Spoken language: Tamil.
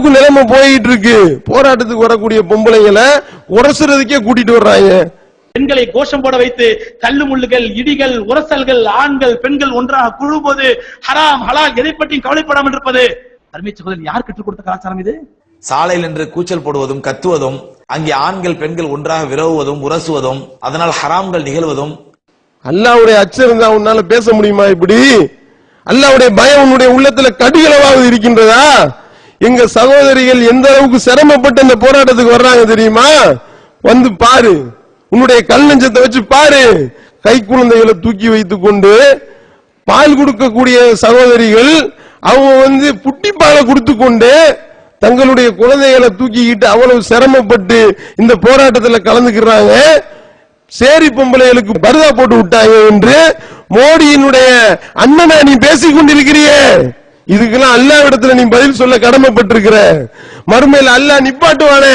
அளவுக்கு நிலைமை போயிட்டு இருக்கு போராட்டத்துக்கு வரக்கூடிய பொம்பளைங்களை உரசுறதுக்கே கூட்டிட்டு வர்றாங்க. பெண்களை கோஷம் போட வைத்து கல்லு முள்ளுகள் இடிகள் உரசல்கள் ஆண்கள் பெண்கள் ஒன்றாக குழும்போது ஹராம் ஹலால் எதை பற்றியும் கவலைப்படாமல் இருப்பது. அருமை சகோதரன் யார் கற்றுக் கொடுத்த கலாச்சாரம் இது? சாலையில் நின்று கூச்சல் போடுவதும் கத்துவதும் அங்கே ஆண்கள் பெண்கள் ஒன்றாக விரவுவதும் உரசுவதும் அதனால் ஹராம்கள் நிகழ்வதும். அல்லாவுடைய அச்சம் இருந்தா உன்னால பேச முடியுமா இப்படி? அல்லாவுடைய பயம் உன்னுடைய உள்ளத்துல கடுகளவாவது இருக்கின்றதா? எங்க சகோதரிகள் எந்த அளவுக்கு சிரமப்பட்டு இந்த போராட்டத்துக்கு வர்றாங்க தெரியுமா? வந்து பாரு. உன்னுடைய கல் நெஞ்சத்தை வச்சு பாரு. கை குழந்தைகளை தூக்கி வைத்துக் கொண்டு பால் கொடுக்கக்கூடிய சகோதரிகள் அவங்க வந்து புட்டி பாலை கொடுத்து கொண்டு தங்களுடைய குழந்தைகளை தூக்கிக்கிட்டு அவ்வளவு சிரமப்பட்டு இந்த போராட்டத்தில் கலந்துக்கிறாங்க. சேரி பொம்பளைகளுக்கு பருதா போட்டு விட்டாங்க என்று மோடியினுடைய அண்ணனா நீ பேசிக் கொண்டிருக்கிறீ இதுக்கெல்லாம் அல்லாவிடத்துல நீ பதில் சொல்ல கடமைப்பட்டிருக்கிற. மறுமையில் அல்லாஹ் நிப்பாட்டுவானே.